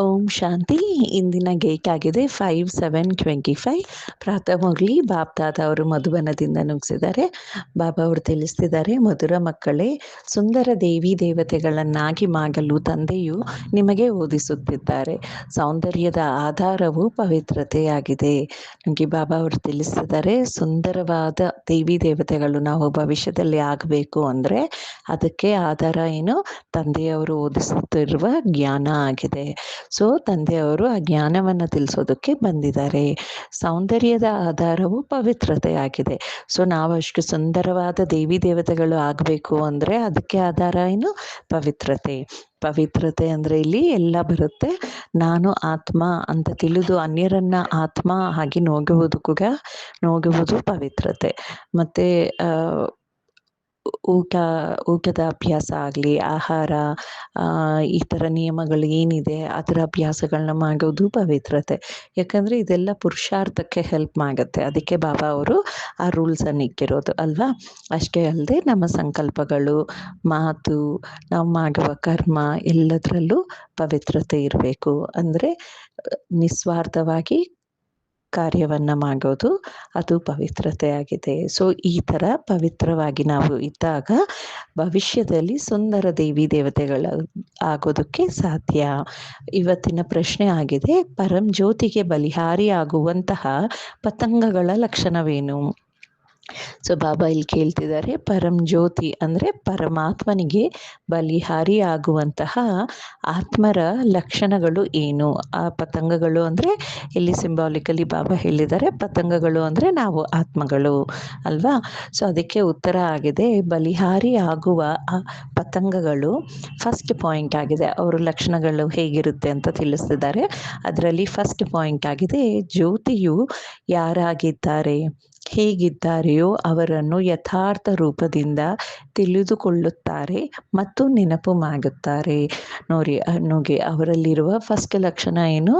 ಓಂ ಶಾಂತಿ. ಇಂದಿನ ಗೇಟ್ ಆಗಿದೆ five seven twenty five ಪ್ರಾತಃ Murali Bob ದಾದ ಅವರು ಮಧುಬನದಿಂದ ನುಗ್ಸಿದ್ದಾರೆ. ಬಾಬಾ ಅವರು ತಿಳಿಸ್ತಿದ್ದಾರೆ, ಮಧುರ ಮಕ್ಕಳೇ, ಸುಂದರ ದೇವಿ ದೇವತೆಗಳನ್ನಾಗಿ ಮಾಡಲು ತಂದೆಯು ನಿಮಗೆ ಓದಿಸುತ್ತಿದ್ದಾರೆ ಸೌಂದರ್ಯದ ಆಧಾರವು ಪವಿತ್ರತೆಯಾಗಿದೆ. ನಮಗೆ ಬಾಬಾ ಅವರು ತಿಳಿಸ್ತಿದ್ದಾರೆ, ಸುಂದರವಾದ ದೇವಿ ದೇವತೆಗಳು ನಾವು ಭವಿಷ್ಯದಲ್ಲಿ ಆಗಬೇಕು ಅಂದರೆ ಅದಕ್ಕೆ ಆಧಾರ ಏನು? ತಂದೆಯವರು ಓದಿಸುತ್ತಿರುವ ಜ್ಞಾನ ಆಗಿದೆ. ಸೊ ತಂದೆಯವರು ಆ ಜ್ಞಾನವನ್ನು ತಿಳಿಸೋದಕ್ಕೆ ಬಂದಿದ್ದಾರೆ. ಸೌಂದರ್ಯದ ಆಧಾರವು ಪವಿತ್ರತೆ ಆಗಿದೆ ಸೊ ನಾವು ಅಷ್ಟು ಸುಂದರವಾದ ದೇವಿ ದೇವತೆಗಳು ಆಗಬೇಕು ಅಂದರೆ ಅದಕ್ಕೆ ಆಧಾರ ಏನು? ಪವಿತ್ರತೆ. ಪವಿತ್ರತೆ ಅಂದರೆ ಇಲ್ಲಿ ಎಲ್ಲ ಬರುತ್ತೆ. ನಾನು ಆತ್ಮ ಅಂತ ತಿಳಿದು ಅನ್ಯರನ್ನ ಆತ್ಮ ಹಾಗೆ ನೋಗುವುದು ಕೂಡ ನೋಗುವುದು ಪವಿತ್ರತೆ. ಮತ್ತು ಊಟ ಊಟದ ಅಭ್ಯಾಸ ಆಗಲಿ, ಆಹಾರ ಈ ಥರ ನಿಯಮಗಳು ಏನಿದೆ ಅದರ ಅಭ್ಯಾಸಗಳನ್ನ ಮಾಡೋದು ಪವಿತ್ರತೆ. ಯಾಕಂದರೆ ಇದೆಲ್ಲ ಪುರುಷಾರ್ಥಕ್ಕೆ ಹೆಲ್ಪ್ ಮಾಡುತ್ತೆ. ಅದಕ್ಕೆ ಬಾಬಾ ಅವರು ಆ ರೂಲ್ಸನ್ನು ಇಕ್ಕಿರೋದು ಅಲ್ವಾ? ಅಷ್ಟೇ ಅಲ್ಲದೆ ನಮ್ಮ ಸಂಕಲ್ಪಗಳು, ಮಾತು, ನಾವು ಮಾಡುವ ಕರ್ಮ ಎಲ್ಲದರಲ್ಲೂ ಪವಿತ್ರತೆ ಇರಬೇಕು. ಅಂದರೆ ನಿಸ್ವಾರ್ಥವಾಗಿ ಕಾರ್ಯವನ್ನು ಮಾಡೋದು ಅದು ಪವಿತ್ರತೆ ಆಗಿದೆ ಸೊ ಈ ಥರ ಪವಿತ್ರವಾಗಿ ನಾವು ಇದ್ದಾಗ ಭವಿಷ್ಯದಲ್ಲಿ ಸುಂದರ ದೇವಿ ದೇವತೆಗಳ ಆಗೋದಕ್ಕೆ ಸಾಧ್ಯ. ಇವತ್ತಿನ ಪ್ರಶ್ನೆ ಆಗಿದೆ, ಪರಂ ಜ್ಯೋತಿಗೆ ಬಲಿಹಾರಿ ಆಗುವಂತಹ ಪತಂಗಗಳ ಲಕ್ಷಣವೇನು? ಸೊ ಬಾಬಾ ಇಲ್ಲಿ ಕೇಳ್ತಿದ್ದಾರೆ, ಪರಂ ಜ್ಯೋತಿ ಅಂದರೆ ಪರಮಾತ್ಮನಿಗೆ ಬಲಿಹಾರಿ ಆಗುವಂತಹ ಆತ್ಮರ ಲಕ್ಷಣಗಳು ಏನು? ಆ ಪತಂಗಗಳು ಅಂದರೆ ಇಲ್ಲಿ ಸಿಂಬಾಲಿಕಲಿ ಬಾಬಾ ಹೇಳಿದ್ದಾರೆ, ಪತಂಗಗಳು ಅಂದರೆ ನಾವು ಆತ್ಮಗಳು ಅಲ್ವಾ? ಸೊ ಅದಕ್ಕೆ ಉತ್ತರ ಆಗಿದೆ ಬಲಿಹಾರಿ ಆಗುವ ಆ ಪತಂಗಗಳು ಫಸ್ಟ್ ಪಾಯಿಂಟ್ ಆಗಿದೆ. ಅವರ ಲಕ್ಷಣಗಳು ಹೇಗಿರುತ್ತೆ ಅಂತ ತಿಳಿಸ್ತಿದ್ದಾರೆ. ಅದರಲ್ಲಿ ಫಸ್ಟ್ ಪಾಯಿಂಟ್ ಆಗಿದೆ, ಜ್ಯೋತಿಯು ಯಾರಾಗಿದ್ದಾರೆ? ಹೇಗಿದ್ದಾರೆಯೋ ಅವರನ್ನು ಯಥಾರ್ಥ ರೂಪದಿಂದ ತಿಳಿದುಕೊಳ್ಳುತ್ತಾರೆ ಮತ್ತು ನೆನಪು ಮಾಡುತ್ತಾರೆ ನೋಡಿ ಅನ್ನುಗೆ ಅವರಲ್ಲಿರುವ ಫಸ್ಟ್ ಲಕ್ಷಣ ಏನು?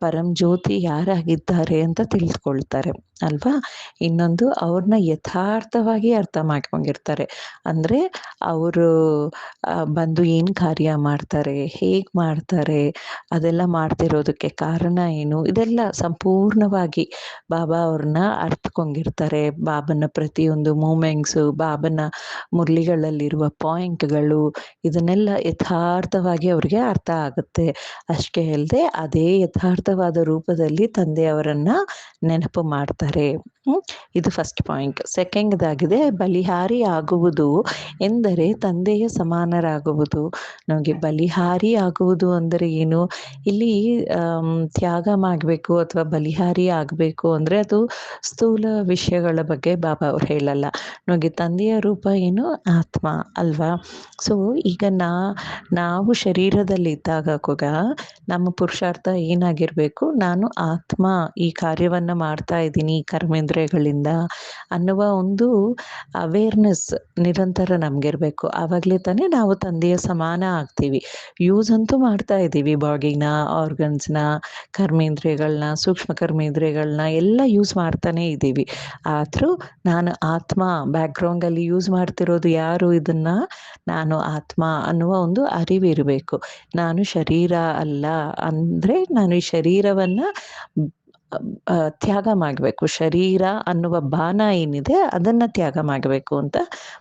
ಪರಮ ಜ್ಯೋತಿ ಯಾರಾಗಿದ್ದಾರೆ ಅಂತ ತಿಳಿದುಕೊಳ್ತಾರೆ. ಅಲ್ವಾ? ಇನ್ನೊಂದು ಅವ್ರನ್ನ ಯಥಾರ್ಥವಾಗಿ ಅರ್ಥ ಮಾಡ್ಕೊಂಡಿರ್ತಾರೆ. ಅಂದರೆ ಅವರು ಬಂದು ಏನು ಕಾರ್ಯ ಮಾಡ್ತಾರೆ, ಹೇಗೆ ಮಾಡ್ತಾರೆ, ಅದೆಲ್ಲ ಮಾಡ್ತಿರೋದಕ್ಕೆ ಕಾರಣ ಏನು? ಇದೆಲ್ಲ ಸಂಪೂರ್ಣವಾಗಿ ಬಾಬಾ ಅವ್ರನ್ನ ಅರ್ಥಕೊಂಡಿರ್ತಾರೆ ಬಾಬನ ಪ್ರತಿಯೊಂದು ಮೂಮೆಂಟ್ಸು, ಬಾಬನ ಮುರಳಿಗಳಲ್ಲಿರುವ ಪಾಯಿಂಟ್ಗಳು, ಇದನ್ನೆಲ್ಲ ಯಥಾರ್ಥವಾಗಿ ಅವ್ರಿಗೆ ಅರ್ಥ ಆಗುತ್ತೆ. ಅಷ್ಟೇ ಅಲ್ಲದೆ ಅದೇ ಯಥಾರ್ಥವಾದ ರೂಪದಲ್ಲಿ ತಂದೆಯವರನ್ನ ನೆನಪು ಮಾಡ್ತಾರೆ. ಇದು ಫಸ್ಟ್ ಪಾಯಿಂಟ್ ಸೆಕೆಂಡ್ದಾಗಿದೆ ಬಲಿಹಾರಿ ಆಗುವುದು ಎಂದರೆ ತಂದೆಯ ಸಮಾನರಾಗುವುದು. ನಮಗೆ ಬಲಿಹಾರಿ ಆಗುವುದು ಅಂದರೆ ಏನು? ಇಲ್ಲಿ ತ್ಯಾಗ ಮಾಡಬೇಕು ಅಥವಾ ಬಲಿಹಾರಿ ಆಗಬೇಕು ಅಂದರೆ ಅದು ಸ್ಥೂಲ ವಿಷಯಗಳ ಬಗ್ಗೆ ಬಾಬಾ ಅವ್ರು ಹೇಳಲ್ಲ. ನಮಗೆ ತಂದೆಯ ರೂಪ ಏನು? ಆತ್ಮ ಅಲ್ವಾ? ಸೊ ಈಗ ನಾ, ನಾವು ಶರೀರದಲ್ಲಿದ್ದಾಗ ಕೂಡ ನಮ್ಮ ಪುರುಷಾರ್ಥ ಏನಾಗಿರಬೇಕು? ನಾನು ಆತ್ಮ ಈ ಕಾರ್ಯವನ್ನು ಮಾಡ್ತಾ ಇದ್ದೀನಿ ಕರ್ಮೇಂದ್ರಿಯಗಳಿಂದ ಅನ್ನುವ ಒಂದು ಅವೇರ್ನೆಸ್ ನಿರಂತರ ನಮಗಿರಬೇಕು. ಆವಾಗಲೇ ತಾನೇ ನಾವು ತಂದೆಯ ಸಮಾನ ಆಗ್ತೀವಿ. ಯೂಸ್ ಅಂತೂ ಮಾಡ್ತಾ ಇದ್ದೀವಿ ಬಾಡಿನ ಆರ್ಗನ್ಸ್ನ ಕರ್ಮೇಂದ್ರಿಯಗಳನ್ನ ಸೂಕ್ಷ್ಮ ಕರ್ಮೇಂದ್ರಿಯಗಳನ್ನ ಎಲ್ಲ ಯೂಸ್ ಮಾಡ್ತಾನೆ ಇದ್ದೀವಿ. ಆದರೂ ನಾನು ಆತ್ಮ ಬ್ಯಾಕ್ಗ್ರೌಂಡಲ್ಲಿ ಯೂಸ್ ಮಾಡ್ತಿರೋದು ಯಾರು ಇದನ್ನು? ನಾನು ಆತ್ಮ ಅನ್ನುವ ಒಂದು ಅರಿವಿರಬೇಕು ನಾನು ಶರೀರ ಅಲ್ಲ ಅಂದರೆ ನಾನು ಈ ಶರೀರವನ್ನು ತ್ಯಾಗ ಮಾಡಬೇಕು. ಶರೀರ ಅನ್ನುವ ಬಾನ ಏನಿದೆ ಅದನ್ನು ತ್ಯಾಗ ಮಾಡಬೇಕು ಅಂತ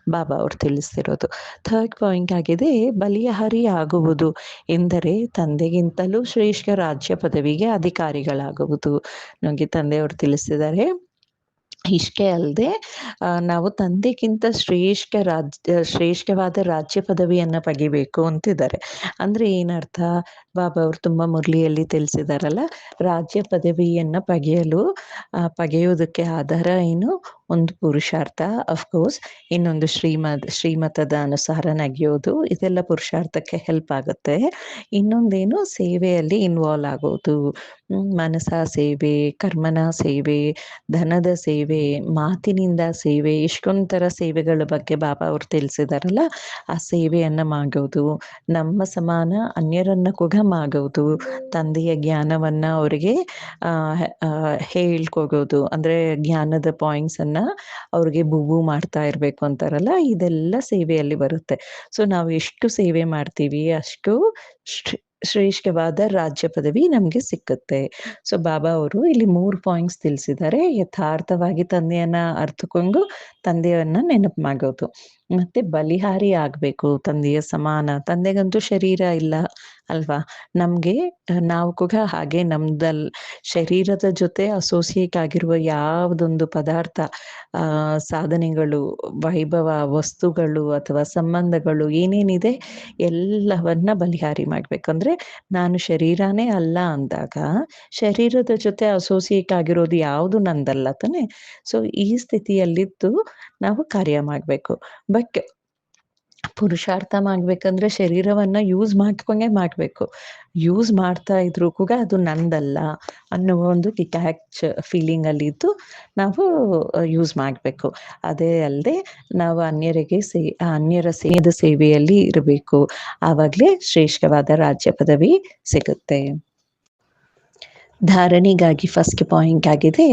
ಬಾಬಾ ಅವ್ರು ತಿಳಿಸ್ತಿರೋದು. ಥರ್ಡ್ ಪಾಯಿಂಟ್ ಆಗಿದೆ ಬಲಿಯಹರಿ ಆಗುವುದು ಎಂದರೆ ತಂದೆಗಿಂತಲೂ ಶ್ರೇಷ್ಠ ರಾಜ್ಯ ಪದವಿಗೆ ಅಧಿಕಾರಿಗಳಾಗುವುದು. ನಮಗೆ ತಂದೆಯವರು ತಿಳಿಸಿದ್ದಾರೆ ಇಷ್ಟೇ ಅಲ್ಲದೆ ನಾವು ತಂದೆಗಿಂತ ಶ್ರೇಷ್ಠ ರಾಜ್ಯ ಶ್ರೇಷ್ಠವಾದ ರಾಜ್ಯ ಪದವಿಯನ್ನು ಪಗಿಬೇಕು ಅಂತಿದ್ದಾರೆ. ಅಂದ್ರೆ ಏನರ್ಥ? ಬಾಬಾ ಅವರು ತುಂಬಾ ಮುರಳಿಯಲ್ಲಿ ತಿಳಿಸಿದಾರಲ್ಲ, ರಾಜ್ಯ ಪದವಿಯನ್ನು ಪಗೆಯಲು ಪಗೆಯೋದಕ್ಕೆ ಆಧಾರ ಏನು? ಒಂದು ಪುರುಷಾರ್ಥ ಅಫ್ಕೋರ್ಸ್ ಇನ್ನೊಂದು ಶ್ರೀಮದ್, ಶ್ರೀಮತದ ಅನುಸಾರ ನಗೆಯೋದು, ಇದೆಲ್ಲ ಪುರುಷಾರ್ಥಕ್ಕೆ ಹೆಲ್ಪ್ ಆಗುತ್ತೆ. ಇನ್ನೊಂದೇನು? ಸೇವೆಯಲ್ಲಿ ಇನ್ವಾಲ್ವ್ ಆಗೋದು. ಮನಸ ಸೇವೆ, ಕರ್ಮನ ಸೇವೆ, ಧನದ ಸೇವೆ ಮಾತಿನಿಂದ ಸೇವೆ ಇಷ್ಟೊಂಥರ ಸೇವೆಗಳ ಬಗ್ಗೆ ಬಾಬಾ ಅವರು ತಿಳಿಸಿದಾರಲ್ಲ, ಆ ಸೇವೆಯನ್ನು ಮಾಡೋದು, ನಮ್ಮ ಸಮಾನ ಅನ್ಯರನ್ನ ಕೂಡ ಮಾಡೋದು ತಂದೆಯ ಜ್ಞಾನವನ್ನ ಅವರಿಗೆ ಹೇಳ್ಕೊಗೋದು ಅಂದರೆ ಜ್ಞಾನದ ಪಾಯಿಂಟ್ಸನ್ನು ಅವ್ರಿಗೆ ಬುಬು ಮಾಡ್ತಾ ಇರಬೇಕು ಅಂತಾರಲ್ಲ, ಇದೆಲ್ಲ ಸೇವೆಯಲ್ಲಿ ಬರುತ್ತೆ. ಸೊ ನಾವು ಎಷ್ಟು ಸೇವೆ ಮಾಡ್ತೀವಿ, ಅಷ್ಟು ಶ್ರೇಷ್ಠವಾದ ರಾಜ್ಯ ಪದವಿ ನಮಗೆ ಸಿಕ್ಕುತ್ತೆ. ಸೊ ಬಾಬಾ ಅವರು ಇಲ್ಲಿ ಮೂರು ಪಾಯಿಂಟ್ಸ್ ತಿಳಿಸಿದ್ದಾರೆ ಯಥಾರ್ಥವಾಗಿ ತಂದೆಯನ್ನ ಅರ್ಥಕೊಂಡು ತಂದೆಯನ್ನ ನೆನಪು ಮಾಡೋದು. ಮತ್ತೆ ಬಲಿಹಾರಿ ಆಗ್ಬೇಕು, ತಂದೆಯ ಸಮಾನ. ತಂದೆಗಂತೂ ಶರೀರ ಇಲ್ಲ. ಅಲ್ವಾ? ನಮ್ಗೆ ನಾವು ಕೂಡ ಹಾಗೆ ನಮ್ದಲ್ ಶರೀರದ ಜೊತೆ ಅಸೋಸಿಯೇಟ್ ಆಗಿರುವ ಯಾವುದೊಂದು ಪದಾರ್ಥ, ಆ, ಸಾಧನೆಗಳು, ವೈಭವ, ವಸ್ತುಗಳು ಅಥವಾ ಸಂಬಂಧಗಳು ಏನೇನಿದೆ ಎಲ್ಲವನ್ನ ಬಲಿಹಾರಿ ಮಾಡ್ಬೇಕಂದ್ರೆ ನಾನು ಶರೀರನೇ ಅಲ್ಲ ಅಂದಾಗ, ಶರೀರದ ಜೊತೆ ಅಸೋಸಿಯೇಟ್ ಆಗಿರೋದು ಯಾವುದು ನಂದಲ್ಲ ತಾನೆ? ಸೊ ಈ ಸ್ಥಿತಿಯಲ್ಲಿದ್ದು ನಾವು ಕಾರ್ಯ ಮಾಡ್ಬೇಕು. ಬಟ್ ಪುರುಷಾರ್ಥ ಮಾಡ್ಬೇಕಂದ್ರೆ ಶರೀರವನ್ನ ಯೂಸ್ ಮಾಡ್ಕೊಂಡೇ ಮಾಡ್ಬೇಕು. ಯೂಸ್ ಮಾಡ್ತಾ ಇದ್ರು ಕೂಡ ಅದು ನಂದಲ್ಲ ಅನ್ನುವ ಒಂದು ಡಿಟ್ಯಾಚ್ ಫೀಲಿಂಗ್ ಅಲ್ಲಿ ಇದ್ದು ನಾವು ಯೂಸ್ ಮಾಡ್ಬೇಕು. ಅದೇ ಅಲ್ಲದೆ ನಾವು ಅನ್ಯರಿಗೆ ಸೇ, ಅನ್ಯರ ಸೇದ ಸೇವೆಯಲ್ಲಿ ಇರಬೇಕು. ಆವಾಗಲೇ ಶ್ರೇಷ್ಠವಾದ ರಾಜ್ಯ ಪದವಿ ಸಿಗುತ್ತೆ. ಧಾರಣೆಗಾಗಿ ಫಸ್ಟ್ ಪಾಯಿಂಟ್ ಆಗಿದೆ.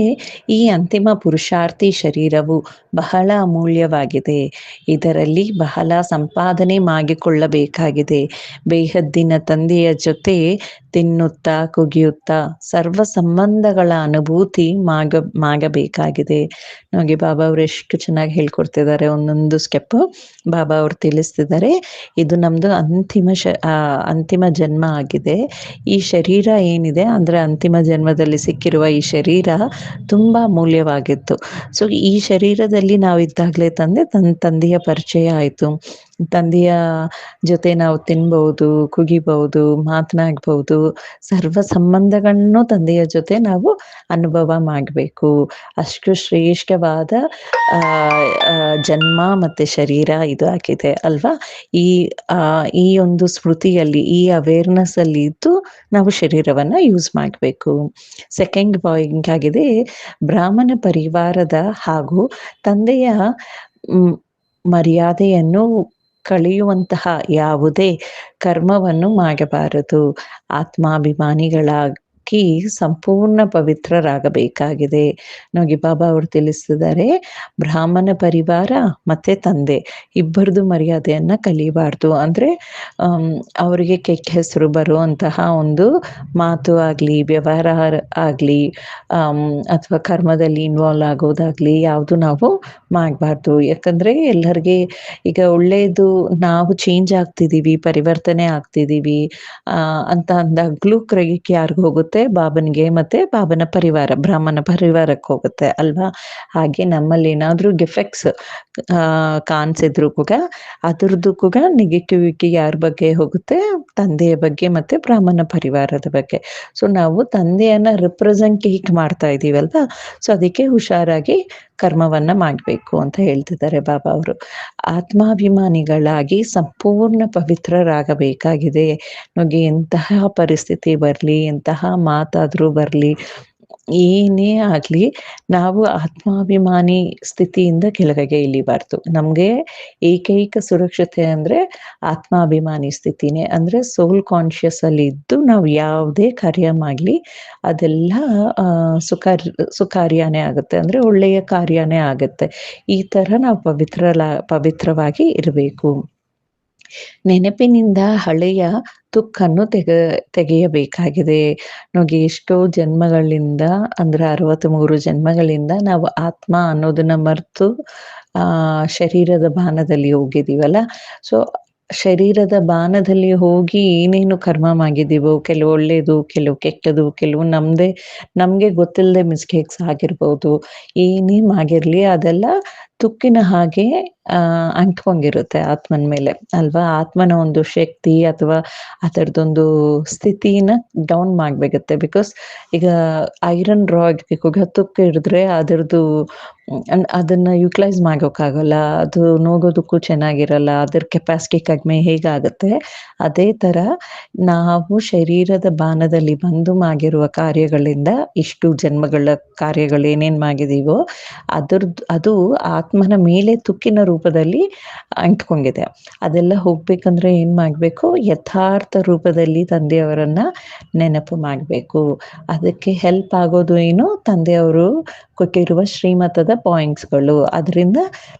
ಈ ಅಂತಿಮ ಪುರುಷಾರ್ಥಿ ಶರೀರವು ಬಹಳ ಅಮೂಲ್ಯವಾಗಿದೆ. ಇದರಲ್ಲಿ ಬಹಳ ಸಂಪಾದನೆ ಮಾಡಿಕೊಳ್ಳಬೇಕಾಗಿದೆ. ಬೇಹದ್ದಿನ ತಂದೆಯ ಜೊತೆ ತಿನ್ನುತ್ತಾ, ಕುಗಿಯುತ್ತಾ, ಸರ್ವ ಸಂಬಂಧಗಳ ಅನುಭೂತಿ ಮಾಗ, ಮಾಗಬೇಕಾಗಿದೆ. ನಮಗೆ ಬಾಬಾ ಅವ್ರು ಎಷ್ಟು ಚೆನ್ನಾಗಿ ಹೇಳ್ಕೊಡ್ತಿದ್ದಾರೆ. ಒಂದೊಂದು ಸ್ಟೆಪ್ ಬಾಬಾ ಅವರು ತಿಳಿಸ್ತಿದ್ದಾರೆ. ಇದು ನಮ್ದು ಅಂತಿಮ ಶ ಅಂತಿಮ ಜನ್ಮ ಆಗಿದೆ. ಈ ಶರೀರ ಏನಿದೆ ಅಂದ್ರೆ ಅಂತಿಮ ಜನ್ಮದಲ್ಲಿ ಸಿಕ್ಕಿರುವ ಈ ಶರೀರ ತುಂಬಾ ಮೌಲ್ಯವಾಗಿತ್ತು ಸೊ ಈ ಶರೀರದಲ್ಲಿ ನಾವು ಇದ್ದಾಗಲೇ ತಂದೆ ತನ್ನ ತಂದೆಯ ಪರಿಚಯ ಆಯ್ತು. ತಂದೆಯ ಜೊತೆ ನಾವು ತಿನ್ಬಹುದು ಕುಗಿಬಹುದು ಮಾತನಾಡ್ಬಹುದು ಸರ್ವ ಸಂಬಂಧಗಳನ್ನು ತಂದೆಯ ಜೊತೆ ನಾವು ಅನುಭವ ಮಾಡಬೇಕು. ಅಷ್ಟು ಶ್ರೇಷ್ಠವಾದ ಜನ್ಮ ಮತ್ತೆ ಶರೀರ ಇದು ಆಗಿದೆ ಅಲ್ವಾ? ಈ ಈ ಒಂದು ಸ್ಮೃತಿಯಲ್ಲಿ, ಈ ಅವೇರ್ನೆಸ್ ಅಲ್ಲಿ ಇದ್ದು ನಾವು ಶರೀರವನ್ನ ಯೂಸ್ ಮಾಡಬೇಕು. ಸೆಕೆಂಡ್ ಪಾಯಿಂಟ್ ಆಗಿದೆ, ಬ್ರಾಹ್ಮಣ ಪರಿವಾರದ ಹಾಗೂ ತಂದೆಯ ಮರ್ಯಾದೆಯನ್ನು ಕಳೆಯುವಂತಹ ಯಾವುದೇ ಕರ್ಮವನ್ನು ಮಾಡಬಾರದು. ಆತ್ಮಾಭಿಮಾನಿಗಳ ಕಿ ಸಂಪೂರ್ಣ ಪವಿತ್ರರಾಗಬೇಕಾಗಿದೆ. ನಮಗೆ ಬಾಬಾ ಅವರು ತಿಳಿಸಿದ್ದಾರೆ, ಬ್ರಾಹ್ಮಣ ಪರಿವಾರ ಮತ್ತೆ ತಂದೆ, ಇಬ್ಬರದು ಮರ್ಯಾದೆಯನ್ನ ಕಲಿಬಾರ್ದು. ಅಂದ್ರೆ ಅವರಿಗೆ ಕೆಟ್ಟ ಹೆಸರು ಬರುವಂತಹ ಒಂದು ಮಾತು ಆಗ್ಲಿ, ವ್ಯವಹಾರ ಆಗ್ಲಿ ಅಥವಾ ಕರ್ಮದಲ್ಲಿ ಇನ್ವಾಲ್ವ್ ಆಗೋದಾಗ್ಲಿ ಯಾವುದು ನಾವು ಮಾಡಬಾರ್ದು. ಯಾಕಂದ್ರೆ, ಎಲ್ಲರಿಗೆ ಈಗ ಒಳ್ಳೆಯದು ನಾವು ಚೇಂಜ್ ಆಗ್ತಿದೀವಿ, ಪರಿವರ್ತನೆ ಆಗ್ತಿದೀವಿ, ಆ, ಅಂತ ಅಂದಾಗ್ಲೂ ಕ್ರಯಕ್ಕೆ ಯಾರಿಗೂ ಹೋಗುತ್ತೆ. ಬಾಬನಿಗೆ ಮತ್ತೆ ಬಾಬನ ಪರಿವಾರ, ಬ್ರಾಹ್ಮಣ ಪರಿವಾರಕ್ಕೆ ಹೋಗುತ್ತೆ ಅಲ್ವಾ? ಹಾಗೆ ನಮ್ಮಲ್ಲಿ ಏನಾದ್ರೂ ಗಿಫೆಕ್ಟ್ಸ್ ಕಾಣಿಸಿದ್ರು ಕೂಡ ಅದ್ರದ್ದು ಕೂಡ ನೆಗೆಟಿವಿಟಿ ಯಾರ ಬಗ್ಗೆ ಹೋಗುತ್ತೆ? ತಂದೆಯ ಬಗ್ಗೆ ಮತ್ತೆ ಬ್ರಾಹ್ಮಣ ಪರಿವಾರದ ಬಗ್ಗೆ. ಸೊ ನಾವು ತಂದೆಯನ್ನ ರಿಪ್ರೆಸೆಂಟೇಟ್ ಮಾಡ್ತಾ ಇದೀವಲ್ವಾ? ಸೊ ಅದಕ್ಕೆ ಹುಷಾರಾಗಿ ಕರ್ಮವನ್ನ ಮಾಡಬೇಕು ಅಂತ ಹೇಳ್ತಿದ್ದಾರೆ ಬಾಬಾ ಅವರು. ಆತ್ಮಾಭಿಮಾನಿಗಳಾಗಿ ಸಂಪೂರ್ಣ ಪವಿತ್ರರಾಗಬೇಕಾಗಿದೆ. ನಮಗೆ ಎಂತಹ ಪರಿಸ್ಥಿತಿ ಬರಲಿ, ಎಂತಹ ಮಾತಾದ್ರೂ ಬರಲಿ ಏನೇ ಆಗ್ಲಿ ನಾವು ಆತ್ಮಾಭಿಮಾನಿ ಸ್ಥಿತಿಯಿಂದ ಕೆಳಗೆ ಇಳಿಬಾರ್ದು. ನಮ್ಗೆ ಏಕೈಕ ಸುರಕ್ಷತೆ ಅಂದ್ರೆ ಆತ್ಮಾಭಿಮಾನಿ ಸ್ಥಿತಿನೇ. ಅಂದ್ರೆ ಸೋಲ್ ಕಾನ್ಶಿಯಸ್ ಅಲ್ಲಿ ಇದ್ದು ನಾವು ಯಾವುದೇ ಕಾರ್ಯ ಮಾಡ್ಲಿ ಅದೆಲ್ಲ ಸುಕಾರ್, ಸುಕಾರ್ಯನೇ ಆಗುತ್ತೆ. ಅಂದ್ರೆ ಒಳ್ಳೆಯ ಕಾರ್ಯನೇ ಆಗುತ್ತೆ. ಈ ತರ ನಾವು ಪವಿತ್ರ ಪವಿತ್ರವಾಗಿ ಇರಬೇಕು. ನೆನಪಿನಿಂದ ಹಳೆಯ ತುಕ್ಕನ್ನು ತೆಗ, ತೆಗೆಯಬೇಕಾಗಿದೆ. ನೋಡಿ ಎಷ್ಟೋ ಜನ್ಮಗಳಿಂದ, ಅಂದ್ರೆ ಅರವತ್ತ್ ಮೂರು ಜನ್ಮಗಳಿಂದ ನಾವು ಆತ್ಮ ಅನ್ನೋದನ್ನ ಮರೆತು, ಆ, ಶರೀರದ ಬಾನದಲ್ಲಿ ಹೋಗಿದೀವಲ್ಲ ಸೊ ಶರೀರದ ಬಾನದಲ್ಲಿ ಹೋಗಿ ಏನೇನು ಕರ್ಮ ಮಾಡಿದೀವೋ, ಕೆಲವು ಒಳ್ಳೇದು, ಕೆಲವು ಕೆಟ್ಟದು, ಕೆಲವು ನಮ್ದೇ, ನಮ್ಗೆ ಗೊತ್ತಿಲ್ಲದೆ ಮಿಸ್ಟೇಕ್ಸ್ ಆಗಿರ್ಬೋದು, ಏನೇ ಆಗಿರ್ಲಿ ಅದೆಲ್ಲ ತುಕ್ಕಿನ ಹಾಗೆ, ಆ, ಅಂಟ್ಕೊಂಡಿರುತ್ತೆ ಆತ್ಮನ ಮೇಲೆ. ಅಲ್ವಾ? ಆತ್ಮನ ಒಂದು ಶಕ್ತಿ ಅಥವಾ ಅದರದೊಂದು ಸ್ಥಿತಿನ ಡೌನ್ ಮಾಡ್ಬೇಕತ್ತೆ ಬಿಕಾಸ್ ಈಗ ಐರನ್ ರಾಡ್ ಈಗ ತುಕ್ಕು ಹಿಡಿದ್ರೆ ಅದರದ್ದು ಅದನ್ನ ಯುಟಿಲೈಸ್ ಮಾಡೋಕ್ಕಾಗಲ್ಲ ಅದು ನೋಗೋದಕ್ಕೂ ಚೆನ್ನಾಗಿರಲ್ಲ. ಅದ್ರ ಕೆಪಾಸಿಟಿ ಕಡಿಮೆ ಹೇಗಾಗುತ್ತೆ? ಅದೇ ತರ ನಾವು ಶರೀರದ ಬಾನದಲ್ಲಿ ಬಂದು ಮಾಡಿರುವ ಕಾರ್ಯಗಳಿಂದ ಇಷ್ಟು ಜನ್ಮಗಳ ಕಾರ್ಯಗಳು ಏನೇನ್ ಮಾಡಿದೀವೋ ಅದ್ರದ್ದು ಅದು ಆತ್ಮನ ಮೇಲೆ ತುಕ್ಕಿನ ರೂಪದಲ್ಲಿ ಅಂಟ್ಕೊಂಡಿದೆ. ಅದೆಲ್ಲ ಹೋಗ್ಬೇಕಂದ್ರೆ ಏನ್ ಮಾಡ್ಬೇಕು? ಯಥಾರ್ಥ ರೂಪದಲ್ಲಿ ತಂದೆಯವರನ್ನ ನೆನಪು ಮಾಡ್ಬೇಕು. ಅದಕ್ಕೆ ಹೆಲ್ಪ್ ಆಗೋದು ಏನು? ತಂದೆಯವರು ಕೊಟ್ಟಿರುವ ಶ್ರೀಮತದ ಪಾಯಿಂಟ್ಸ್ಗಳು ಅದರಿಂದ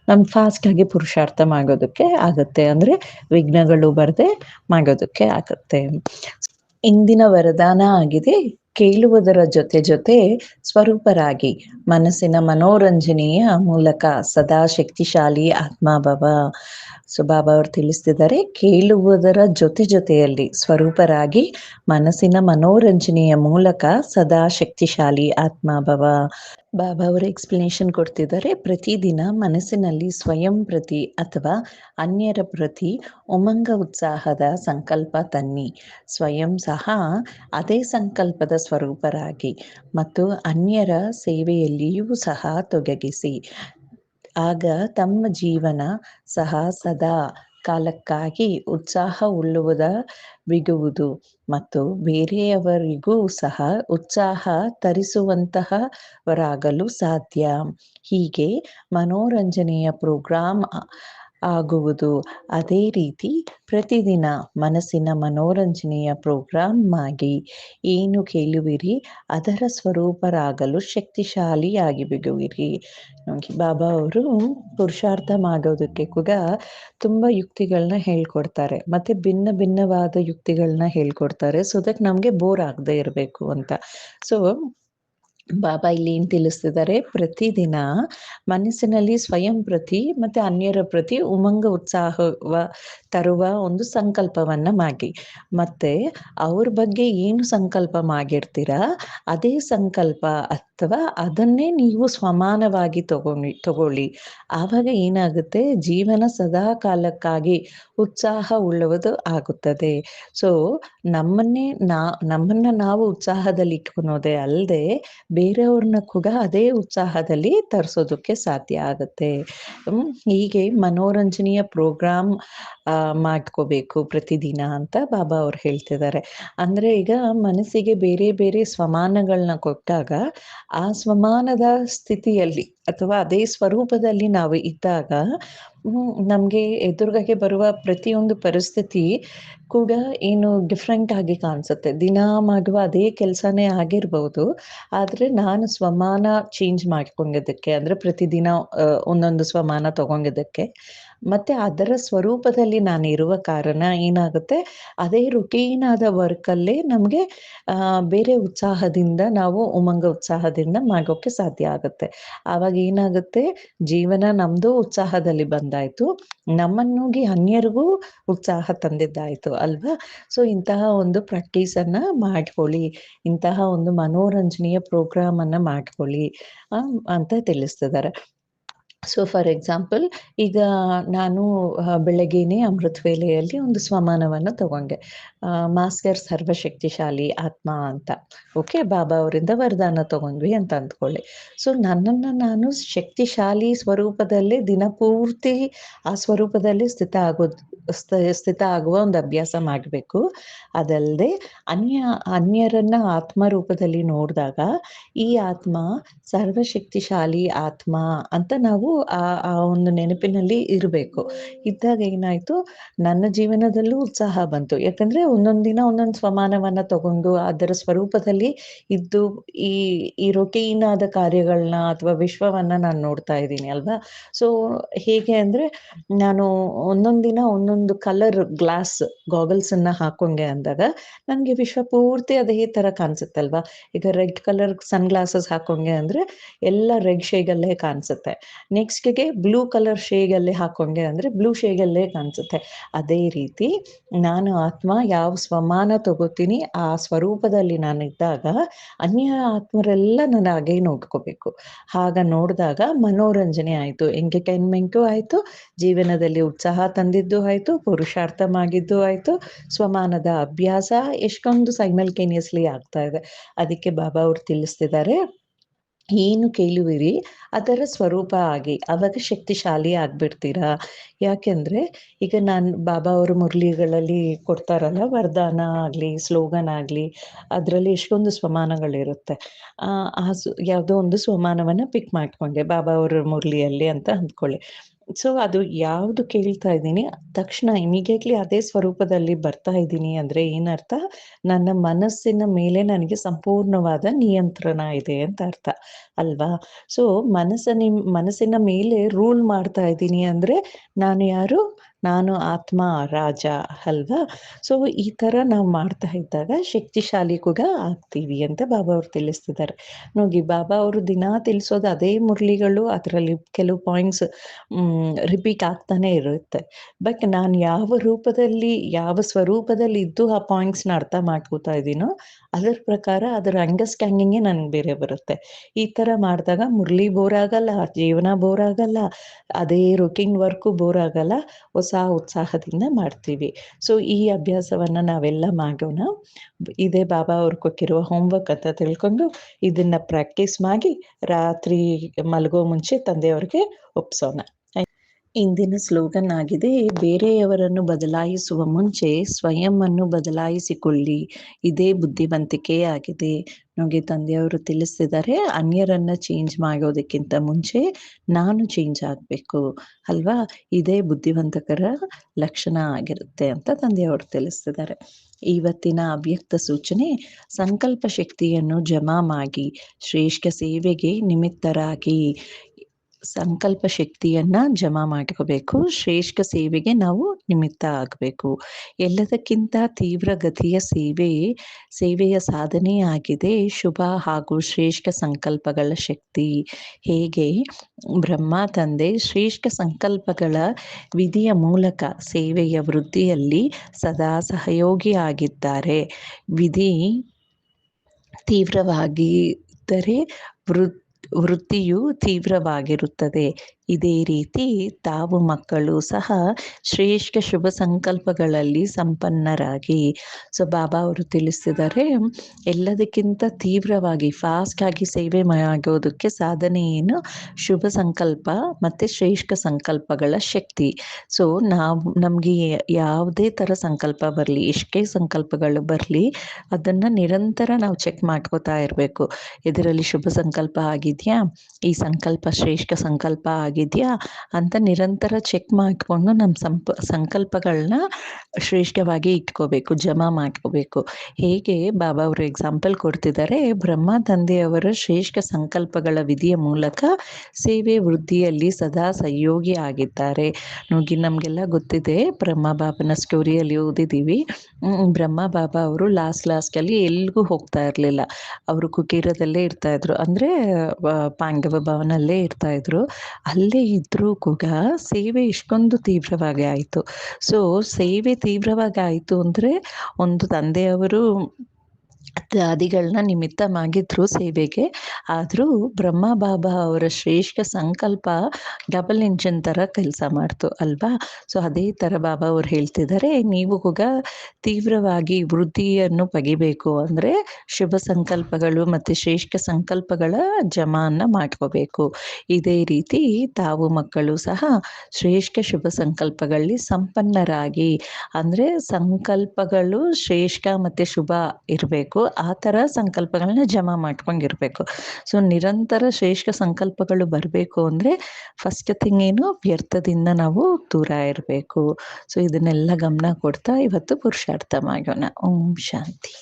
ನಮ್ ಫಾಸ್ಟ್ ಆಗಿ ಪುರುಷಾರ್ಥ ಮಾಡೋದಕ್ಕೆ ಆಗುತ್ತೆ. ಅಂದ್ರೆ ವಿಘ್ನಗಳು ಬರದೆ ಮಾಡೋದಕ್ಕೆ ಆಗುತ್ತೆ. ಇಂದಿನ ವರದಾನ ಆಗಿದೆ, ಕೇಳುವುದರ ಜೊತೆ ಜೊತೆ ಸ್ವರೂಪರಾಗಿ ಮನಸ್ಸಿನ ಮನೋರಂಜನೆಯ ಮೂಲಕ ಸದಾ ಶಕ್ತಿಶಾಲಿ ಆತ್ಮಭವ. ಸೊ ಬಾಬಾ ಅವರು ತಿಳಿಸ್ತಿದ್ದಾರೆ, ಕೇಳುವುದರ ಜೊತೆ ಜೊತೆಯಲ್ಲಿ ಸ್ವರೂಪರಾಗಿ ಮನಸ್ಸಿನ ಮನೋರಂಜನೆಯ ಮೂಲಕ ಸದಾ ಶಕ್ತಿಶಾಲಿ ಆತ್ಮಭವ. ಬಾಬಾ ಅವರು ಎಕ್ಸ್ಪ್ಲನೇಷನ್ ಕೊಡ್ತಿದ್ದಾರೆ. ಪ್ರತಿದಿನ ಮನಸ್ಸಿನಲ್ಲಿ ಸ್ವಯಂ ಪ್ರತಿ ಅಥವಾ ಅನ್ಯರ ಪ್ರತಿ ಉಮಂಗ ಉತ್ಸಾಹದ ಸಂಕಲ್ಪ ತನ್ನಿ. ಸ್ವಯಂ ಸಹ ಅದೇ ಸಂಕಲ್ಪದ ಸ್ವರೂಪರಾಗಿ ಮತ್ತು ಅನ್ಯರ ಸೇವೆಯಲ್ಲಿಯೂ ಸಹ ತೊಡಗಿಸಿ ಆಗ ತಮ್ಮ ಜೀವನ ಸಹ ಸದಾ ಕಾಲಕ್ಕಾಗಿ ಉತ್ಸಾಹ ಉಳ್ಳುವುದ ಬಿಗುವುದು ಮತ್ತು ಬೇರೆಯವರಿಗೂ ಸಹ ಉತ್ಸಾಹ ತರಿಸುವಂತಹವರಾಗಲು ಸಾಧ್ಯ. ಹೀಗೆ ಮನೋರಂಜನೆಯ ಪ್ರೋಗ್ರಾಂ ಆಗುವುದು. ಅದೇ ರೀತಿ ಪ್ರತಿದಿನ ಮನಸ್ಸಿನ ಮನೋರಂಜನೆಯ ಪ್ರೋಗ್ರಾಮ್ ಆಗಿ ಏನು ಕೇಳುವಿರಿ? ಅದರ ಸ್ವರೂಪರಾಗಲು ಶಕ್ತಿಶಾಲಿಯಾಗಿ ಬಿಗುವಿರಿ ಬಾಬಾ ಅವರು ಪುರುಷಾರ್ಥ ಮಾಡೋದಕ್ಕೆ ಕೂಡ ತುಂಬ ಯುಕ್ತಿಗಳನ್ನ ಹೇಳ್ಕೊಡ್ತಾರೆ. ಮತ್ತೆ ಭಿನ್ನ ಭಿನ್ನವಾದ ಯುಕ್ತಿಗಳನ್ನ ಹೇಳ್ಕೊಡ್ತಾರೆ. ಸೊ ದಟ್ ನಮಗೆ ಬೋರ್ ಆಗದೆ ಇರಬೇಕು ಅಂತ. ಸೊ ಬಾಬಾ ಇಲ್ಲಿ ಏನು ತಿಳಿಸ್ತಿದ್ದಾರೆ? ಪ್ರತಿದಿನ ಮನಸ್ಸಿನಲ್ಲಿ ಸ್ವಯಂ ಪ್ರತಿ ಮತ್ತೆ ಅನ್ಯರ ಪ್ರತಿ ಉಮಂಗ ಉತ್ಸಾಹವ ತರುವ ಒಂದು ಸಂಕಲ್ಪವನ್ನ ಮಾಡಿ. ಮತ್ತೆ ಅವ್ರ ಬಗ್ಗೆ ಏನು ಸಂಕಲ್ಪ ಮಾಡಿರ್ತೀರಾ ಅದೇ ಸಂಕಲ್ಪ ಅಥವಾ ಅದನ್ನೇ ನೀವು ಸಮಾನವಾಗಿ ತಗೊಂಡು ತಗೊಳ್ಳಿ. ಆವಾಗ ಏನಾಗುತ್ತೆ? ಜೀವನ ಸದಾ ಕಾಲಕ್ಕಾಗಿ ಉತ್ಸಾಹ ಉಳ್ಳುವುದು ಆಗುತ್ತದೆ. ಸೊ ನಮ್ಮನ್ನೇ ನಾ, ನಮ್ಮನ್ನ ನಾವು ಉತ್ಸಾಹದಲ್ಲಿ ಇಟ್ಕೊಳೋದೇ ಅಲ್ಲದೆ ಬೇರೆಯವ್ರನ್ನ ಕೂಡ ಅದೇ ಉತ್ಸಾಹದಲ್ಲಿ ತರಿಸೋದಕ್ಕೆ ಸಾಧ್ಯ ಆಗುತ್ತೆ. ಹೀಗೆ ಮನೋರಂಜನೆಯ ಪ್ರೋಗ್ರಾಮ್ ಮಾಡ್ಕೋಬೇಕು ಪ್ರತಿದಿನ ಅಂತ ಬಾಬಾ ಅವ್ರು ಹೇಳ್ತಿದ್ದಾರೆ. ಅಂದ್ರೆ ಈಗ ಮನಸ್ಸಿಗೆ ಬೇರೆ ಬೇರೆ ಸ್ವಮಾನಗಳನ್ನ ಕೊಟ್ಟಾಗ ಆ ಸ್ವಮಾನದ ಸ್ಥಿತಿಯಲ್ಲಿ ಅಥವಾ ಅದೇ ಸ್ವರೂಪದಲ್ಲಿ ನಾವು ಇದ್ದಾಗ ನಮಗೆ ಎದುರುಗಗೆ ಬರುವ ಪ್ರತಿಯೊಂದು ಪರಿಸ್ಥಿತಿ ಕೂಡ ಏನು ಡಿಫ್ರೆಂಟ್ ಆಗಿ ಕಾಣಿಸುತ್ತೆ. ದಿನ ಮಾಡುವ ಅದೇ ಕೆಲಸನೇ ಆಗಿರ್ಬೋದು, ಆದರೆ ನಾನು ಸ್ವಮಾನ ಚೇಂಜ್ ಮಾಡ್ಕೊಂಡಿದ್ದಕ್ಕೆ, ಅಂದ್ರೆ ಪ್ರತಿದಿನ ಒಂದೊಂದು ಸ್ವಮಾನ ತಗೊಂಡಿದ್ದಕ್ಕೆ ಮತ್ತೆ ಅದರ ಸ್ವರೂಪದಲ್ಲಿ ನಾನು ಇರುವ ಕಾರಣ ಏನಾಗುತ್ತೆ? ಅದೇ ರುಟೀನ್ ಆದ ವರ್ಕಲ್ಲೇ ನಮಗೆ ಬೇರೆ ಉತ್ಸಾಹದಿಂದ ನಾವು ಉಮಂಗ ಉತ್ಸಾಹದಿಂದ ಮಾಡೋಕೆ ಸಾಧ್ಯ ಆಗುತ್ತೆ. ಅವಾಗ ಏನಾಗುತ್ತೆ? ಜೀವನ ನಮ್ದು ಉತ್ಸಾಹದಲ್ಲಿ ಬಂದಾಯ್ತು. ನಮ್ಮನ್ನೋಗಿ ಅನ್ಯರಿಗೂ ಉತ್ಸಾಹ ತಂದಿದ್ದಾಯ್ತು ಅಲ್ವಾ? ಸೊ ಇಂತಹ ಒಂದು ಪ್ರಾಕ್ಟೀಸನ್ನು ಮಾಡ್ಕೊಳ್ಳಿ. ಇಂತಹ ಒಂದು ಮನೋರಂಜನೆಯ ಅನ್ನ ಮಾಡ್ಕೊಳ್ಳಿ ಅಂತ ತಿಳಿಸ್ತಿದ್ದಾರೆ. ಸೊ ಫಾರ್ ಎಕ್ಸಾಂಪಲ್ ಈಗ ನಾನು ಬೆಳಗ್ಗೆನೆ ಅಮೃತ ವೇಲೆಯಲ್ಲಿ ಒಂದು ಸ್ವಮಾನವನ್ನು ತಗೊಂಡೆ. ಮಾಸ್ಕರ್ ಸರ್ವಶಕ್ತಿಶಾಲಿ ಆತ್ಮ ಅಂತ. ಓಕೆ, ಬಾಬಾ ಅವರಿಂದ ವರದಾನ ತಗೊಂಡ್ವಿ ಅಂತ ಅಂದ್ಕೊಳ್ಳಿ. ಸೊ ನನ್ನನ್ನು ನಾನು ಶಕ್ತಿಶಾಲಿ ಸ್ವರೂಪದಲ್ಲಿ ದಿನಪೂರ್ತಿ ಆ ಸ್ವರೂಪದಲ್ಲಿ ಸ್ಥಿತ ಆಗೋದು ಸ್ಥಿತ ಆಗುವ ಒಂದು ಅಭ್ಯಾಸ ಮಾಡಬೇಕು. ಅದಲ್ಲದೆ ಅನ್ಯ, ಅನ್ಯರನ್ನ ಆತ್ಮ ರೂಪದಲ್ಲಿ ನೋಡಿದಾಗ ಈ ಆತ್ಮ ಸರ್ವಶಕ್ತಿಶಾಲಿ ಆತ್ಮ ಅಂತ ನಾವು ಆ ಆ ಒಂದು ನೆನಪಿನಲ್ಲಿ ಇರಬೇಕು. ಇದ್ದಾಗ ಏನಾಯ್ತು? ನನ್ನ ಜೀವನದಲ್ಲೂ ಉತ್ಸಾಹ ಬಂತು. ಯಾಕಂದ್ರೆ ಒಂದೊಂದು ದಿನ ಒಂದೊಂದು ಸ್ವಮಾನವನ್ನ ತಗೊಂಡು ಅದರ ಸ್ವರೂಪದಲ್ಲಿ ಇದ್ದು ಈ ಈ ರೊಟೀನ್ ಆದ ಕಾರ್ಯಗಳನ್ನ ಅಥವಾ ವಿಶ್ವವನ್ನ ನಾನು ನೋಡ್ತಾ ಇದ್ದೀನಿ ಅಲ್ವಾ? ಸೊ ಹೇಗೆ ಅಂದ್ರೆ ನಾನು ಒಂದೊಂದು ದಿನ ಒಂದೊಂದು ಕಲರ್ ಗ್ಲಾಸ್ ಗಾಗಲ್ಸ್ ಅನ್ನ ಹಾಕೊಂಡೆ ಅಂದಾಗ ನನಗೆ ವಿಶ್ವ ಪೂರ್ತಿ ಅದೇ ತರ ಕಾಣಿಸುತ್ತಲ್ವಾ? ಈಗ ರೆಡ್ ಕಲರ್ ಸನ್ ಗ್ಲಾಸಸ್ ಹಾಕೊಂಡೆ ಅಂದ್ರೆ ಎಲ್ಲ ರೆಡ್ ಶೇಗಲ್ಲೇ ಕಾಣಿಸುತ್ತೆ. ನೆಕ್ಸ್ಟ್ಗೆ ಬ್ಲೂ ಕಲರ್ ಶೇಗಲ್ಲೇ ಹಾಕೊಂಡೆ ಅಂದ್ರೆ ಬ್ಲೂ ಶೇಗಲ್ಲೇ ಕಾಣಿಸುತ್ತೆ. ಅದೇ ರೀತಿ ನಾನು ಆತ್ಮ ಯಾವ ಸ್ವಮಾನ ತಗೋತೀನಿ ಆ ಸ್ವರೂಪದಲ್ಲಿ ನಾನು ಇದ್ದಾಗ ಅನ್ಯ ಆತ್ಮರೆಲ್ಲ ನಾನು ಹಾಗೆ ನೋಡ್ಕೋಬೇಕು. ಹಾಗ ನೋಡಿದಾಗ ಮನೋರಂಜನೆ ಆಯಿತು. ಎಂಟರ್ಟೈನ್ಮೆಂಟು ಆಯ್ತು. ಜೀವನದಲ್ಲಿ ಉತ್ಸಾಹ ತಂದಿದ್ದು ಆಯಿತು. ಪುರುಷಾರ್ಥ ಮಾಡಿದ್ದು ಆಯಿತು, ಸ್ವಮಾನದ ಅಭ್ಯಾಸ ಎಷ್ಟೊಂದು ಸೈಮಲ್ಟೇನಿಯಸ್ಲಿ ಆಗ್ತಾ ಇದೆ. ಅದಕ್ಕೆ ಬಾಬಾ ಅವ್ರು ತಿಳಿಸ್ತಿದ್ದಾರೆ, ಏನು ಕೇಳುವಿರಿ, ಅದರ ಸ್ವರೂಪ ಆಗಿ, ಅವಾಗ ಶಕ್ತಿಶಾಲಿ ಆಗ್ಬಿಡ್ತೀರಾ? ಯಾಕೆಂದ್ರೆ, ಈಗ ನಾನು ಬಾಬಾ ಅವರು ಮುರಳಿಗಳಲ್ಲಿ ಕೊಡ್ತಾರಲ್ಲ, ವರದಾನ ಆಗಲಿ, ಸ್ಲೋಗನ್ ಆಗಲಿ, ಅದರಲ್ಲಿ ಎಷ್ಟೊಂದು ಸ್ವಮಾನಗಳಿರುತ್ತೆ. ಆ ಯಾವುದೋ ಒಂದು ಸ್ವಮಾನವನ್ನ ಪಿಕ್ ಮಾಡ್ಕೊಂಡೆ, ಬಾಬಾ ಅವರ ಮುರಳಿಯಲ್ಲಿ ಅಂತ ಅಂದ್ಕೊಳ್ಳಿ. ಸೊ ಅದು ಯಾವುದು ಕೇಳ್ತಾ ಇದ್ದೀನಿ, ತಕ್ಷಣ ಇಮಿಡಿಯೇಟ್ಲಿ ಅದೇ ಸ್ವರೂಪದಲ್ಲಿ ಬರ್ತಾ ಇದ್ದೀನಿ ಅಂದ್ರೆ ಏನರ್ಥ? ನನ್ನ ಮನಸ್ಸಿನ ಮೇಲೆ ನನಗೆ ಸಂಪೂರ್ಣವಾದ ನಿಯಂತ್ರಣ ಇದೆ ಅಂತ ಅರ್ಥ, ಅಲ್ವಾ? ಸೊ ಮನಸ್ಸ ನಿಮ್ ಮನಸ್ಸಿನ ಮೇಲೆ ರೂಲ್ ಮಾಡ್ತಾ ಇದ್ದೀನಿ ಅಂದ್ರೆ ನಾನು ಯಾರು? ನಾನು ಆತ್ಮ, ರಾಜ ಅಲ್ವಾ? ಸೊ ಈ ತರ ನಾವು ಮಾಡ್ತಾ ಇದ್ದಾಗ ಶಕ್ತಿಶಾಲಿ ಕೂಡ ಆಗ್ತೀವಿ ಅಂತ ಬಾಬಾ ಅವ್ರು ತಿಳಿಸ್ತಿದ್ದಾರೆ. ನೋಡಿ, ಬಾಬಾ ಅವರು ದಿನ ತಿಳಿಸೋದು ಅದೇ ಮುರಳಿಗಳು, ಅದರಲ್ಲಿ ಕೆಲವು ಪಾಯಿಂಟ್ಸ್ ರಿಪೀಟ್ ಆಗ್ತಾನೆ ಇರುತ್ತೆ. ಬಟ್ ನಾನು ಯಾವ ರೂಪದಲ್ಲಿ, ಯಾವ ಸ್ವರೂಪದಲ್ಲಿ ಇದ್ದು ಆ ಪಾಯಿಂಟ್ಸ್ನ ಅರ್ಥ ಮಾಡ್ಕೋತಾ ಇದ್ದೀನೋ, ಅದರ ಪ್ರಕಾರ ಅದರ ಅಂಡರ್ಸ್ಟ್ಯಾಂಡಿಂಗೇ ನನಗೆ ಬೇರೆ ಬರುತ್ತೆ. ಈ ಥರ ಮಾಡಿದಾಗ ಮುರಳಿ ಬೋರ್ ಆಗಲ್ಲ, ಜೀವನ ಬೋರ್ ಆಗಲ್ಲ, ಅದೇ ರುಟೀನ್ ವರ್ಕು ಬೋರ್ ಆಗಲ್ಲ ಉತ್ಸಾಹದಿಂದ ಮಾಡ್ತೀವಿ. ಸೊ ಈ ಅಭ್ಯಾಸವನ್ನು ನಾವೆಲ್ಲ ಮಾಡೋಣ. ಇದೇ ಬಾಬಾ ಅವ್ರು ಕೊಟ್ಟಿರುವ ಹೋಮ್ವರ್ಕ್ ಅಂತ ತಿಳ್ಕೊಂಡು ಇದನ್ನ ಪ್ರಾಕ್ಟೀಸ್ ಮಾಡಿ ರಾತ್ರಿ ಮಲಗೋ ಮುಂಚೆ ತಂದೆಯವ್ರಿಗೆ ಒಪ್ಸೋಣ. ಇಂದಿನ ಸ್ಲೋಗನ್ ಆಗಿದೆ ಬೇರೆಯವರನ್ನು ಬದಲಾಯಿಸುವ ಮುಂಚೆ ಸ್ವಯಂ ಅನ್ನು ಬದಲಾಯಿಸಿಕೊಳ್ಳಿ. ಇದೇ ಬುದ್ಧಿವಂತಿಕೆ ಆಗಿದೆ ನಮಗೆ ತಂದೆಯವರು ತಿಳಿಸಿದ್ದಾರೆ, ಅನ್ಯರನ್ನ ಚೇಂಜ್ ಮಾಡೋದಕ್ಕಿಂತ ಮುಂಚೆ ನಾನು ಚೇಂಜ್ ಆಗಬೇಕು. ಅಲ್ವಾ? ಇದೇ ಬುದ್ಧಿವಂತಕರ ಲಕ್ಷಣ ಆಗಿರುತ್ತೆ ಅಂತ ತಂದೆಯವರು ತಿಳಿಸ್ತಿದ್ದಾರೆ ಇವತ್ತಿನ ಅವ್ಯಕ್ತ ಸೂಚನೆ, ಸಂಕಲ್ಪ ಶಕ್ತಿಯನ್ನು ಜಮಾ ಮಾಡಿ, ಶ್ರೇಷ್ಠ ಸೇವೆಗೆ ನಿಮಿತ್ತರಾಗಿ. ಸಂಕಲ್ಪ ಶಕ್ತಿಯನ್ನ ಜಮಾ ಮಾಡ್ಕೋಬೇಕು. ಶ್ರೇಷ್ಠ ಸೇವೆಗೆ ನಾವು ನಿಮಿತ್ತ ಆಗಬೇಕು. ಎಲ್ಲದಕ್ಕಿಂತ ತೀವ್ರ ಗತಿಯ ಸೇವೆ, ಸೇವೆಯ ಸಾಧನೆ ಆಗಿದೆ. ಶುಭ ಹಾಗೂ ಶ್ರೇಷ್ಠ ಸಂಕಲ್ಪಗಳ ಶಕ್ತಿ ಹೇಗೆ? ಬ್ರಹ್ಮ, ತಂದೆ, ಶ್ರೇಷ್ಠ ಸಂಕಲ್ಪಗಳ ವಿಧಿಯ ಮೂಲಕ ಸೇವೆಯ ವೃದ್ಧಿಯಲ್ಲಿ ಸದಾ ಸಹಯೋಗಿ ಆಗಿದ್ದಾರೆ. ವಿಧಿ ತೀವ್ರವಾಗಿದ್ದರೆ ವೃತ್ ವೃತ್ತಿಯು ತೀವ್ರವಾಗಿರುತ್ತದೆ. ಇದೇ ರೀತಿ ತಾವು ಮಕ್ಕಳು ಸಹ ಶ್ರೇಷ್ಠ ಶುಭ ಸಂಕಲ್ಪಗಳಲ್ಲಿ ಸಂಪನ್ನರಾಗಿ. ಸೊ ಬಾಬಾ ಅವರು ತಿಳಿಸಿದರೆ, ಎಲ್ಲದಕ್ಕಿಂತ ತೀವ್ರವಾಗಿ ಫಾಸ್ಟ್ ಆಗಿ ಸೇವೆ ಆಗೋದಕ್ಕೆ ಸಾಧನೆ ಏನು? ಶುಭ ಸಂಕಲ್ಪ ಮತ್ತು ಶ್ರೇಷ್ಠ ಸಂಕಲ್ಪಗಳ ಶಕ್ತಿ. ಸೊ ನಾವು, ನಮಗೆ ಯಾವುದೇ ಥರ ಸಂಕಲ್ಪ ಬರಲಿ, ಎಷ್ಟೇ ಸಂಕಲ್ಪಗಳು ಬರಲಿ, ಅದನ್ನು ನಿರಂತರ ನಾವು ಚೆಕ್ ಮಾಡ್ಕೋತಾ ಇರಬೇಕು. ಇದರಲ್ಲಿ ಶುಭ ಸಂಕಲ್ಪ ಆಗಿದೆಯಾ? ಈ ಸಂಕಲ್ಪ ಶ್ರೇಷ್ಠ ಸಂಕಲ್ಪ ಆಗಿದೆಯಾ ಅಂತ ನಿರಂತರ ಚೆಕ್ ಮಾಡಿಕೊಂಡು ನಮ್ಮ ಸಂಪ ಸಂಕಲ್ಪಗಳನ್ನ ಶ್ರೇಷ್ಠವಾಗಿ ಇಟ್ಕೋಬೇಕು, ಜಮಾ ಮಾಡ್ಕೋಬೇಕು. ಹೇಗೆ? ಬಾಬಾ ಅವರು ಎಕ್ಸಾಂಪಲ್ ಕೊಡ್ತಿದ್ದಾರೆ ಬ್ರಹ್ಮ ತಂದೆಯವರ ಶ್ರೇಷ್ಠ ಸಂಕಲ್ಪಗಳ ವಿಧಿಯ ಮೂಲಕ ಸೇವೆ ವೃದ್ಧಿಯಲ್ಲಿ ಸದಾ ಸಹಯೋಗಿ ಆಗಿದ್ದಾರೆ. ನೋಡಿ, ನಮಗೆಲ್ಲ ಗೊತ್ತಿದೆ. ಬ್ರಹ್ಮ ಬಾಬನ ಸ್ಟೋರಿಯಲ್ಲಿ ಓದಿದ್ದೀವಿ. ಬ್ರಹ್ಮ ಬಾಬಾ ಅವರು ಲಾಸ್ಟ್ ಲಾಸ್ಟಲ್ಲಿ ಎಲ್ಲಿಗೂ ಹೋಗ್ತಾ ಇರಲಿಲ್ಲ. ಅವರು ಕುಟೀರದಲ್ಲೇ ಇರ್ತಾ ಇದ್ರು. ಅಂದರೆ ಪಾಂಡವ ಭವನಲ್ಲೇ ಇರ್ತಾ ಇದ್ರು. ಅಲ್ಲೇ ಇದ್ರೂ ಕೂಡ ಸೇವೆ ಇಷ್ಟೊಂದು ತೀವ್ರವಾಗಿ ಆಯಿತು. ಸೊ ಸೇವೆ ತೀವ್ರವಾಗಿ ಆಯಿತು ಅಂದರೆ ಒಂದು ತಂದೆಯವರು ದಾದಿಗಳನ್ನ ನಿಮಿತ್ತ ಮಾಡಿದ್ರು ಸೇವೆಗೆ. ಆದರೂ ಬ್ರಹ್ಮ ಬಾಬಾ ಅವರ ಶ್ರೇಷ್ಠ ಸಂಕಲ್ಪ ಡಬಲ್ ಇಂಜಿನ್ ಥರ ಕೆಲಸ ಮಾಡ್ತು ಅಲ್ವಾ? ಸೊ ಅದೇ ಥರ ಬಾಬಾ ಅವ್ರು ಹೇಳ್ತಿದ್ದಾರೆ ನೀವು ಕೂಡ ತೀವ್ರವಾಗಿ ವೃದ್ಧಿಯನ್ನು ಪಗಿಬೇಕು. ಅಂದರೆ ಶುಭ ಸಂಕಲ್ಪಗಳು ಮತ್ತು ಶ್ರೇಷ್ಠ ಸಂಕಲ್ಪಗಳ ಜಮಾನ ಮಾಡ್ಕೋಬೇಕು. ಇದೇ ರೀತಿ ತಾವು ಮಕ್ಕಳು ಸಹ ಶ್ರೇಷ್ಠ ಶುಭ ಸಂಕಲ್ಪಗಳಲ್ಲಿ ಸಂಪನ್ನರಾಗಿ. ಅಂದರೆ ಸಂಕಲ್ಪಗಳು ಶ್ರೇಷ್ಠ ಮತ್ತು ಶುಭ ಇರಬೇಕು, ಆ ಥರ ಸಂಕಲ್ಪಗಳನ್ನ ಜಮಾ ಮಾಡ್ಕೊಂಡಿರ್ಬೇಕು ಸೊ ನಿರಂತರ ಶ್ರೇಷ್ಠ ಸಂಕಲ್ಪಗಳು ಬರಬೇಕು ಅಂದರೆ ಫಸ್ಟ್ ಥಿಂಗ್ ಏನು ವ್ಯರ್ಥದಿಂದ ನಾವು ದೂರ ಇರಬೇಕು. ಸೊ ಇದನ್ನೆಲ್ಲ ಗಮನ ಕೊಡ್ತಾ ಇವತ್ತು ಪುರುಷಾರ್ಥ ಮಾಡೋಣ ಓಂ ಶಾಂತಿ.